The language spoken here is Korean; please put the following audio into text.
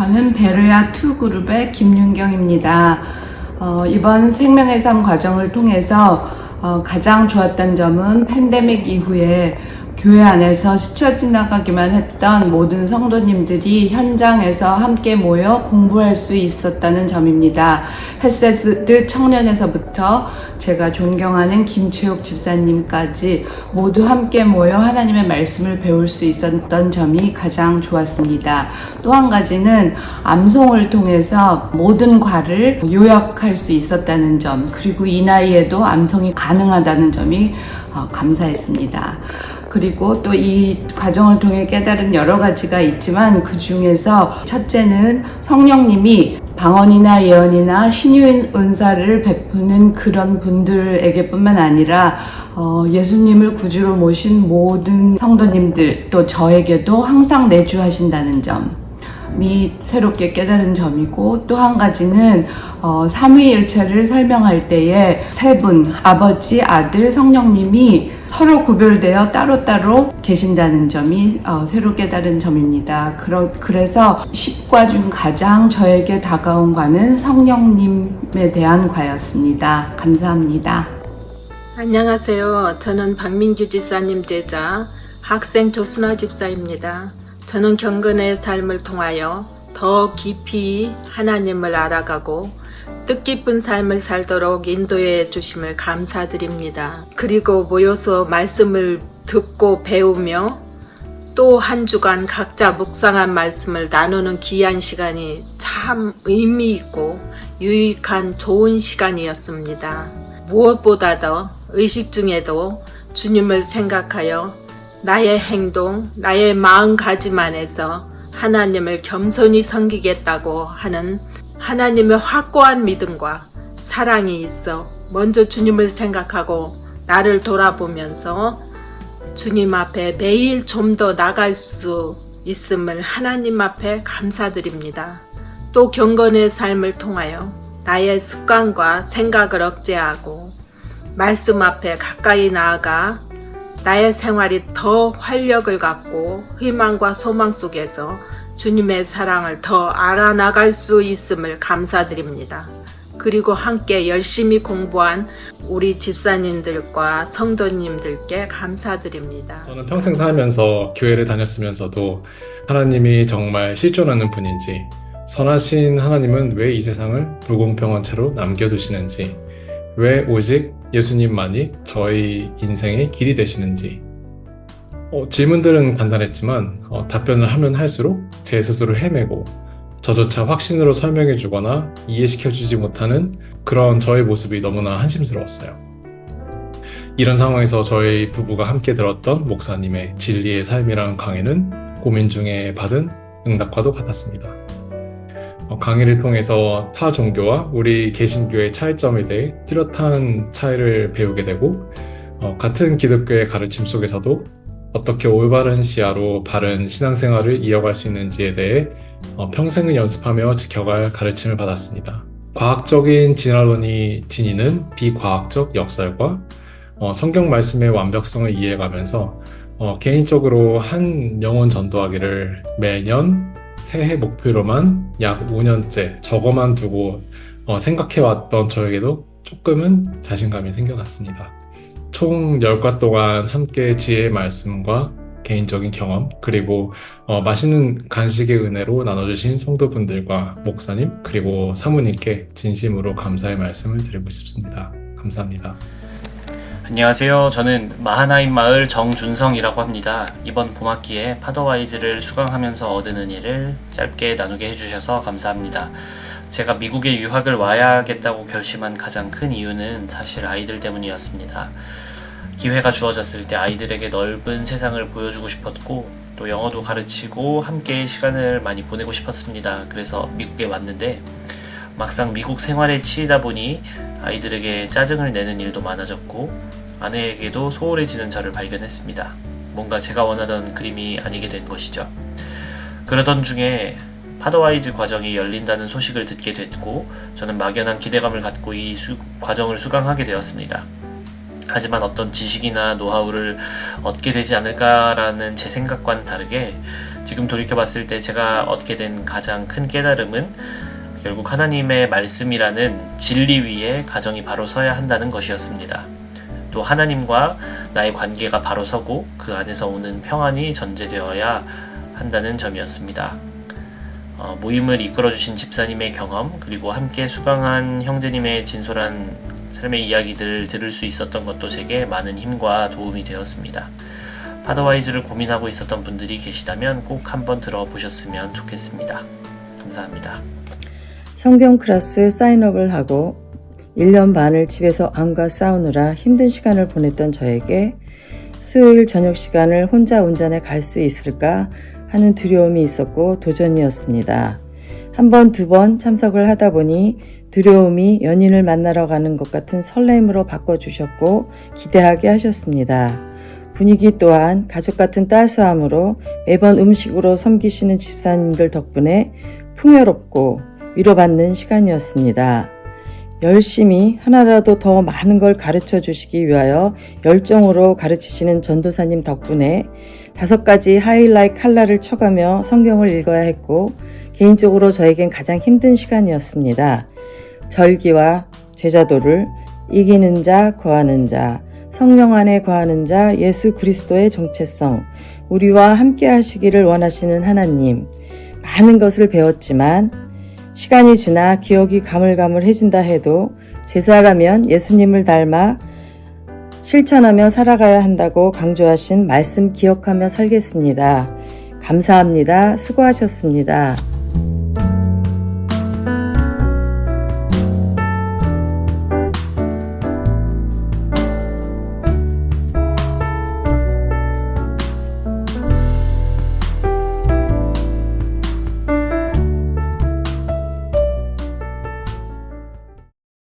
저는 베르야 2 그룹의 김윤경입니다. 어, 이번 생명의 삶 과정을 통해서 어, 가장 좋았던 점은 팬데믹 이후에 교회 안에서 스쳐 지나가기만 했던 모든 성도님들이 현장에서 함께 모여 공부할 수 있었다는 점입니다. 헬세드 청년에서부터 제가 존경하는 김채욱 집사님까지 모두 함께 모여 하나님의 말씀을 배울 수 있었던 점이 가장 좋았습니다. 또 한 가지는 암송을 통해서 모든 과를 요약할 수 있었다는 점, 그리고 이 나이에도 암송이 가능하다는 점이 어, 감사했습니다. 그리고 또 이 과정을 통해 깨달은 여러 가지가 있지만 그 중에서 첫째는 성령님이 방언이나 예언이나 신유인 은사를 베푸는 그런 분들에게뿐만 아니라 어, 예수님을 구주로 모신 모든 성도님들 또 저에게도 항상 내주하신다는 점. 이 새롭게 깨달은 점이고 또 한 가지는 어, 삼위일체를 설명할 때에 세 분 아버지 아들 성령님이 서로 구별되어 따로따로 계신다는 점이 어, 새로 깨달은 점입니다. 그러, 그래서 10과 중 가장 저에게 다가온 과는 성령님에 대한 과였습니다. 감사합니다. 안녕하세요. 저는 박민규 집사님 제자 학생 조순아 집사입니다. 저는 경건의 삶을 통하여 더 깊이 하나님을 알아가고 뜻깊은 삶을 살도록 인도해 주심을 감사드립니다. 그리고 모여서 말씀을 듣고 배우며 또 한 주간 각자 묵상한 말씀을 나누는 귀한 시간이 참 의미 있고 유익한 좋은 시간이었습니다. 무엇보다도 의식 중에도 주님을 생각하여 나의 행동, 나의 마음가짐 안에서 하나님을 겸손히 섬기겠다고 하는 하나님의 확고한 믿음과 사랑이 있어 먼저 주님을 생각하고 나를 돌아보면서 주님 앞에 매일 좀 더 나갈 수 있음을 하나님 앞에 감사드립니다. 또 경건의 삶을 통하여 나의 습관과 생각을 억제하고 말씀 앞에 가까이 나아가 나의 생활이 더 활력을 갖고 희망과 소망 속에서 주님의 사랑을 더 알아나갈 수 있음을 감사드립니다. 그리고 함께 열심히 공부한 우리 집사님들과 성도님들께 감사드립니다. 저는 평생 살면서 교회를 다녔으면서도 하나님이 정말 실존하는 분인지, 선하신 하나님은 왜 이 세상을 불공평한 채로 남겨두시는지, 왜 오직 예수님만이 저희 인생의 길이 되시는지, 어, 질문들은 간단했지만 어, 답변을 하면 할수록 제 스스로 헤매고 저조차 확신으로 설명해 주거나 이해시켜 주지 못하는 그런 저의 모습이 너무나 한심스러웠어요. 이런 상황에서 저희 부부가 함께 들었던 목사님의 진리의 삶이라는 강의는 고민 중에 받은 응답과도 같았습니다. 어, 강의를 통해서 타 종교와 우리 개신교의 차이점에 대해 뚜렷한 차이를 배우게 되고 어, 같은 기독교의 가르침 속에서도 어떻게 올바른 시야로 바른 신앙생활을 이어갈 수 있는지에 대해 어, 평생을 연습하며 지켜갈 가르침을 받았습니다. 과학적인 진화론이 지니는 비과학적 역설과 어, 성경 말씀의 완벽성을 이해해가면서 어, 개인적으로 한 영혼 전도하기를 매년 새해 목표로만 약 5년째 적어만 두고 어, 생각해왔던 저에게도 조금은 자신감이 생겨났습니다. 총 10과 동안 함께 지혜의 말씀과 개인적인 경험, 그리고 어, 맛있는 간식의 은혜로 나눠주신 성도분들과 목사님, 그리고 사모님께 진심으로 감사의 말씀을 드리고 싶습니다. 감사합니다. 안녕하세요. 저는 마하나임 마을 정준성이라고 합니다. 이번 봄학기에 파더와이즈를 수강하면서 얻은 은혜를 짧게 나누게 해주셔서 감사합니다. 제가 미국에 유학을 와야겠다고 결심한 가장 큰 이유는 사실 아이들 때문이었습니다. 기회가 주어졌을 때 아이들에게 넓은 세상을 보여주고 싶었고 또 영어도 가르치고 함께 시간을 많이 보내고 싶었습니다. 그래서 미국에 왔는데 막상 미국 생활에 치이다 보니 아이들에게 짜증을 내는 일도 많아졌고 아내에게도 소홀해지는 저를 발견했습니다. 뭔가 제가 원하던 그림이 아니게 된 것이죠. 그러던 중에 파더와이즈 과정이 열린다는 소식을 듣게 됐고 저는 막연한 기대감을 갖고 이 수- 과정을 수강하게 되었습니다. 하지만 어떤 지식이나 노하우를 얻게 되지 않을까라는 제 생각과는 다르게 지금 돌이켜봤을 때 제가 얻게 된 가장 큰 깨달음은 결국 하나님의 말씀이라는 진리 위에 가정이 바로 서야 한다는 것이었습니다. 또 하나님과 나의 관계가 바로 서고 그 안에서 오는 평안이 전제되어야 한다는 점이었습니다. 어, 모임을 이끌어주신 집사님의 경험 그리고 함께 수강한 형제님의 진솔한 삶의 이야기들을 들을 수 있었던 것도 제게 많은 힘과 도움이 되었습니다. 파더와이즈를 고민하고 있었던 분들이 계시다면 꼭 한번 들어보셨으면 좋겠습니다. 감사합니다. 성경 클래스 사인업을 하고 1년 반을 집에서 암과 싸우느라 힘든 시간을 보냈던 저에게 수요일 저녁 시간을 혼자 운전해 갈 수 있을까 하는 두려움이 있었고 도전이었습니다. 한 번, 두 번 참석을 하다 보니 두려움이 연인을 만나러 가는 것 같은 설렘으로 바꿔주셨고 기대하게 하셨습니다. 분위기 또한 가족 같은 따스함으로 매번 음식으로 섬기시는 집사님들 덕분에 풍요롭고 위로받는 시간이었습니다. 열심히 하나라도 더 많은 걸 가르쳐 주시기 위하여 열정으로 가르치시는 전도사님 덕분에 다섯 가지 하이라이트 칼라를 쳐가며 성경을 읽어야 했고 개인적으로 저에겐 가장 힘든 시간이었습니다. 절기와 제자도를 이기는 자, 거하는 자, 성령 안에 거하는 자, 예수 그리스도의 정체성, 우리와 함께 하시기를 원하시는 하나님, 많은 것을 배웠지만 시간이 지나 기억이 가물가물해진다 해도 제사라면 예수님을 닮아 실천하며 살아가야 한다고 강조하신 말씀 기억하며 살겠습니다. 감사합니다. 수고하셨습니다.